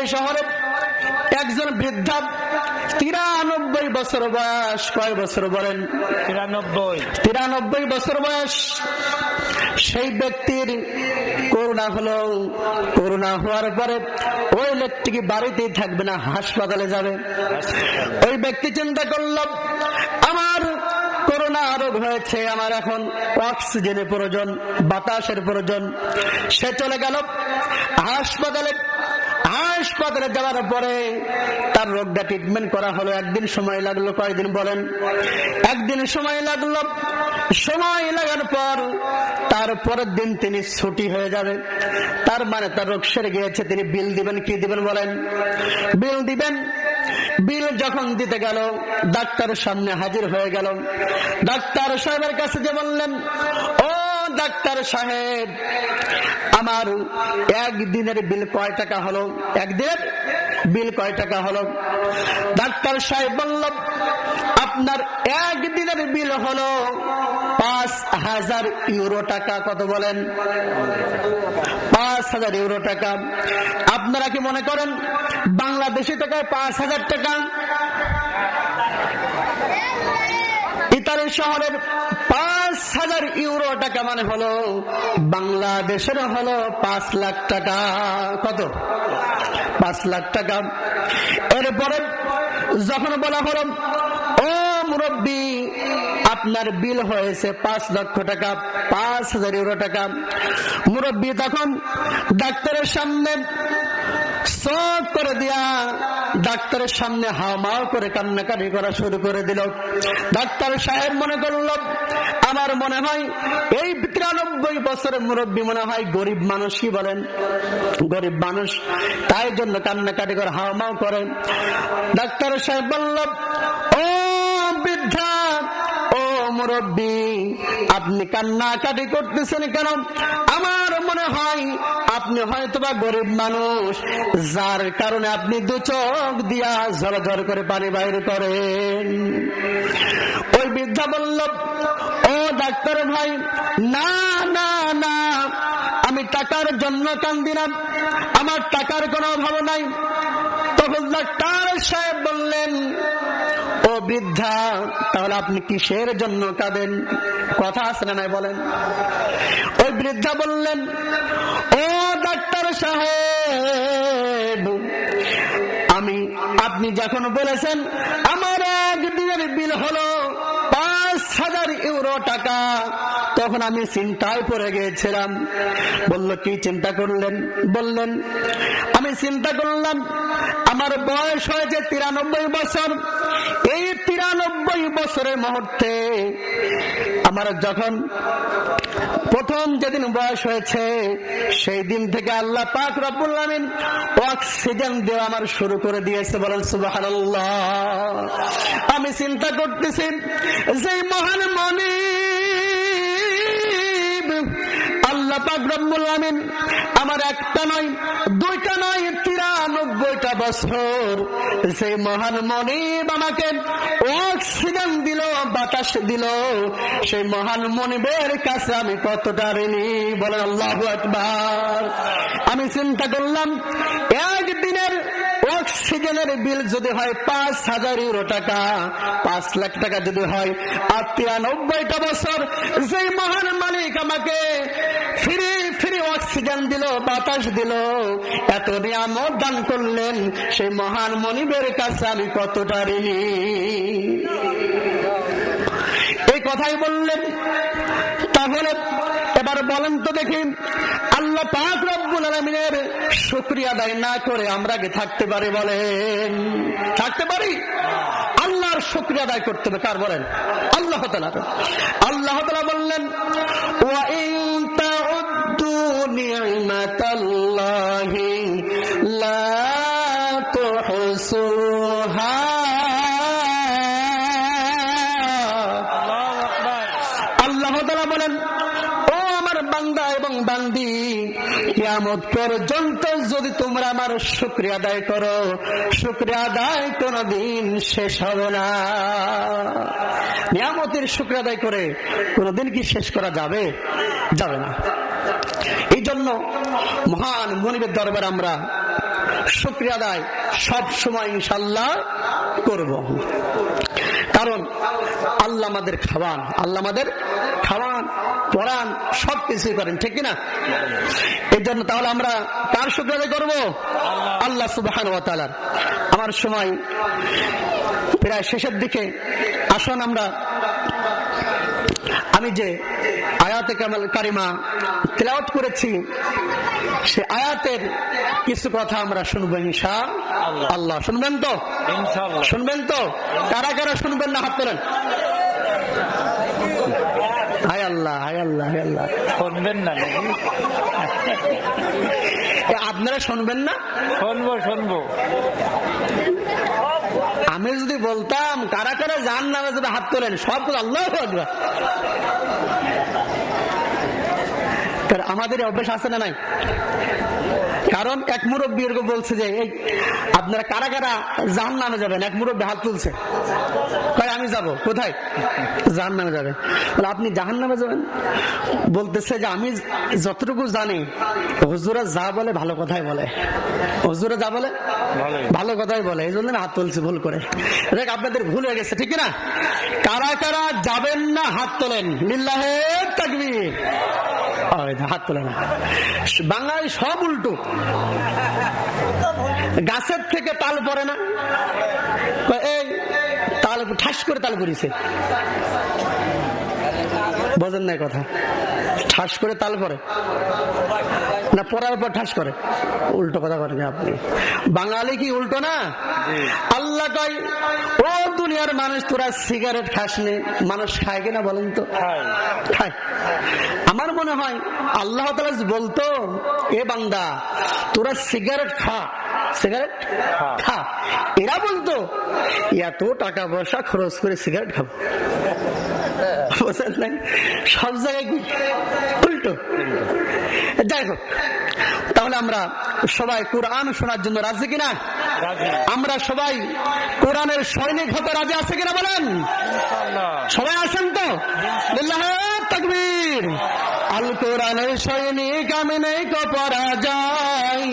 Italy শহরে একজন বৃদ্ধা তিরানব্বই বছর বয়স কয় বছর বলেন? তিরানব্বই। তিরানব্বই বছর বয়স। সেই ব্যক্তির করোনা হলো করোনা হওয়ার পরে ওই লোকটি কি বাড়িতেই থাকবে না হাসপাতালে যাবে? ওই ব্যক্তি চিন্তা করল আমার করোনা রোগ হয়েছে আমার এখন অক্সিজেনের প্রয়োজন বাতাসের প্রয়োজন। সে চলে গেল হাসপাতালে হাসপাতালে যাওয়ার পরে তার রোগটা ট্রিটমেন্ট করা হলো। একদিন সময় লাগল কয়েকদিন বলেন? একদিন সময় লাগল। সময় লাগার পর তার পরের দিন তিনি ছুটি হয়ে যাবে। তার মানে তার রোগ সেরে গিয়েছে। তিনি বিল দিবেন, কি দিবেন বলেন? বিল দিবেন। বিল যখন দিতে গেল, ডাক্তারের সামনে হাজির হয়ে গেল। ডাক্তার সাহেবের কাছে যে বললেন, ও ডাক্তার সাহেব, আমার একদিনের বিল কয় টাকা হলো? একদিনের বিল কয় টাকা হলো? ডাক্তার সাহেব বলল, আপনার একদিনের বিল হলো পাঁচ হাজার ইউরো টাকা। কত বলেন? পাঁচ হাজার ইউরো টাকা। আপনারা কি মনে করেন, বাংলাদেশি টাকায় পাঁচ হাজার টাকা? ইতালি শহরের পাঁচ হাজার ইউরো টাকা মানে হলো বাংলাদেশের হলো পাঁচ লাখ টাকা। কত? পাঁচ লাখ টাকা। এরপরে যখন বলা হলো, ও মুরব্বী, আপনার বিল হয়েছে পাঁচ লক্ষ টাকা, পাঁচ হাজার ইউরো টাকা। মুরব্বী তখন ডাক্তারের সামনে সব করে দিয়া ডাক্তারের সামনে হাওমাও করে কান্নাকাটি করা শুরু করে দিল। ডাক্তার সাহেব মনে করল, আমার মনে হয় এই তিরানব্বই বছরের মুরব্বী মনে হয় গরিব মানুষই বলেন। গরিব মানুষ, তাই জন্য কান্নাকাটি করে হাওমাও করেন ডাক্তার সাহেব বলল, ও বৃদ্ধা মুরব্বী, আপনি কান্নাকাটি করতেছেন কেন? আমার মনে হয় আপনি হয়তোবা গরিব মানুষ, যার কারণে আপনি দু চোখ দিয়া ঝরঝর করে পানি বাইরে করেন। ওই বৃদ্ধা বলল, ও ডাক্তার ভাই, না না না, আমি টাকার জন্য কান্দি না, আমার টাকার কোনো অভাব নাই। তখন ডাক্তার সাহেব বললেন বৃদ্ধা, তাহলে আপনি কিসের জন্য কাঁদেন? কথা আছে না নাই বলেন। ওই বৃদ্ধা বললেন, ও ডাক্তার সাহেব, আমি, আপনি যখন বলেছেন, আমার একদিনের বিল হলো পাঁচ হাজার ইউরো টাকা, তখন আমি চিন্তায় পড়ে গিয়েছিলাম। বলল, কি চিন্তা করলেন? বললেন, আমি চিন্তা করলাম, আমার বয়স হয়েছে তিরানব্বই বছর। এই বছরের মুহূর্তে আমার যখন প্রথম যেদিন বয়স হয়েছে, সেই দিন থেকে আল্লাহ পাক রব্বুল অক্সিজেন দেওয়া আমার শুরু করে দিয়েছে। বলেন, সুবহানাল্লাহ। আমি চিন্তা করতেছি যে মহান মনি আল্লাহ পাক রব্বুল আমার একটা নয়, দুইটা নয় তিরানব্বইটা বছর। সেই মহান মনিব আমাকে অক্সিজেন দিল, বাতাস দিল। সেই মহান মনিবের কাছে আমি কতটা ঋণী? বলেন আল্লাহ একবার আমি চিন্তা করলাম, একদিনের অক্সিজেনের বিল যদি হয় পাঁচ হাজার ইউরো টাকা, পাঁচ লাখ টাকা যদি হয় আর তিরানব্বইটা বছর যে মহান মালিক আমাকে অক্সিজেন দিল, বাতাস দিল। এত নিয়ামত দান করলেন সেই মহান মনিবের কাছে আমি কতটা ঋণী। এই কথাই বললেন। তাহলে এবার বলেন তো দেখি, আল্লাহ পাক রব্বুল আলমিনের শুক্রিয়া আদায় না করে আমরা কি থাকতে পারি বলেন? থাকতে পারি? আল্লাহর শুক্রিয়া আদায় করতে হবে, কার বলেন? আল্লাহ তালা আল্লাহ তালা বললেন, ওয়া লা আল্লাহ তালা বলেন ও আমার বান্দা এবং বান্দি কিয়ামত পর্যন্ত যদি তোমরা আমার শুক্রিয়া আদায় করো শুক্রিয়া আদায় কোনদিন শেষ হবে না। নিয়ামতের শুক্রিয়া আদায় করে কোনদিন কি শেষ করা যাবে? যাবে না। এই জন্য মহান মনিবের দরবার আমরা শুক্রিয়া আদায় সব সময় ইনশাল্লাহ করব। কারণ আল্লাহ আমাদের খাওয়ান আল্লাহ আমাদের খাওয়ান, পড়ান সব কিছুই করেন, ঠিক কিনা? এই জন্য তাহলে আমরা কার শুক্র আদায় করব? আল্লাহ সুবাহান আমার সময় প্রায় শেষের দিকে। আসুন আমরা আমি যে আয়াতে কামাল কারিমা তেলাওয়াত করেছি সে আয়াতের কিছু কথা আমরা শুনব ইনশা আল্লাহ। শুনবেন তো? শুনবেন তো? কারা কারা শুনবেন না? হাত তোলেন। হায় আল্লাহ হায় আল্লাহ হায় আল্লাহ। শুনবেন না আপনারা শুনবেন না? শুনব শুনব। আমি যদি বলতাম, কারা কারা যান নামে যদি হাত তোলেন, সব আল্লাহ আমাদের অভ্যাস আছে না নাই? কারণ এক মুরব্বী এরকম বলছে যে এই আপনারা কারা কারা জাহান নামে যাবেন? এক মুরব্বী হাত তুলছে। কয় আমি যাব কোথায়? জাহান নামে যাবে। বলে, আপনি জাহান নামে যাবেন? বলতেছে যে আমি যতটুকু জানি হুজুরা যা বলে ভালো কথাই বলে। হুজুরা যা বলে ভালো কথাই বলে। এই জন্য হাত তুলছে ভুল করে। দেখ আপনাদের ভুল হয়ে গেছে ঠিক না? কারা কারা যাবেন না হাত তোলেন? লিল্লাহে তাকবীর। হাত তোলে না। বাংলায় সব উল্টো। গাছের থেকে তাল পড়ে না। এই, তাল, ঠাস করে তাল পড়িছে। বোঝেন না কথা। ঠাস করে তাল করে। না পড়ার পর ঠাস করে। উল্টো কথা করেন আপনি। বাঙালি কি উল্টো না? আল্লাহ কয় ও দুনিয়ার মানুষ তোরা সিগারেট খাস নে। মানুষ খায় কিনা বলেন তো? খায়। আমার মনে হয় আল্লাহ বলতো এ বান্দা তোরা সিগারেট খা। সিগারেট। খা। এরা বলতো এত টাকা পয়সা খরচ করে সিগারেট খাব। নাই? সব জায়গায় উল্টো। যাই হোক তাহলে আমরা সবাই কোরআন শোনার জন্য রাজি কিনা? আমরা সবাই কোরআনের সৈনিক হতে রাজি আছে কিনা বলেন? সবাই আছেন তো? তাকবীর। আল কোরআনের সৈনিক আমি নেই পরাজয়।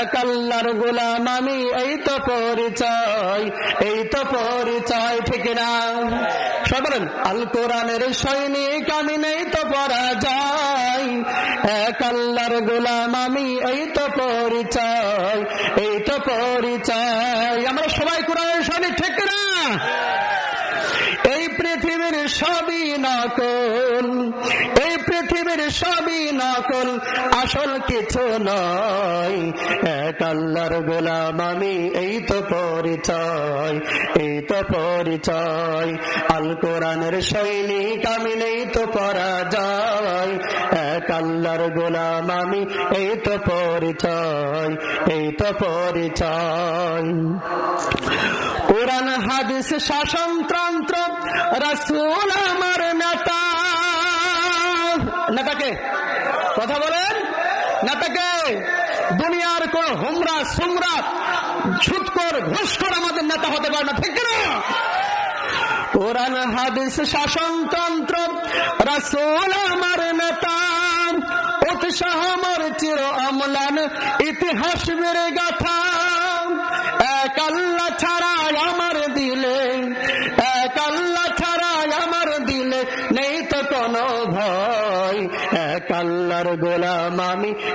এক আল্লাহর গোলাম আমি এই তো পরিচয় এই তো পরিচয় ঠিক না বলেন, আল কোরআনের সৈনিক আমি নেই তো পরাজয়। এক আল্লাহর গোলাম আমি, এই তো পরিচয়, এই তো পরিচয়। আমরা সবাই কোরআনের সৈনিক, ঠিক না এই পৃথিবীর সবই নকল। পৃথিবীর সবই নকল, আসল কিছু নয়। এক আল্লাহর গোলাম আমি, এই তো পরিচয়, এই তো পরিচয়। আল কোরআনের সৈনিক আমি নেই তো পরাজয়। এক আল্লাহর গোলাম আমি, এই তো পরিচয়, এই তো পরিচয়। কোরআন, হাদিস শাসনতন্ত্র রাসূল আমার নেতা। নেতাকে কথা বলেন। নেতাকে দুনিয়ার কোন হুমরা সুমরা ছুটকর ঘুষখোর আমাদের নেতা হতে পারে না, ঠিক না কোরআন, হাদিস শাসনতন্ত্র রাসূল আমার নেতা, উৎসাহ আমার চির অমলান, ইতিহাস বেড়ে গাথা। এক আল্লাহ ছাড়া mommy.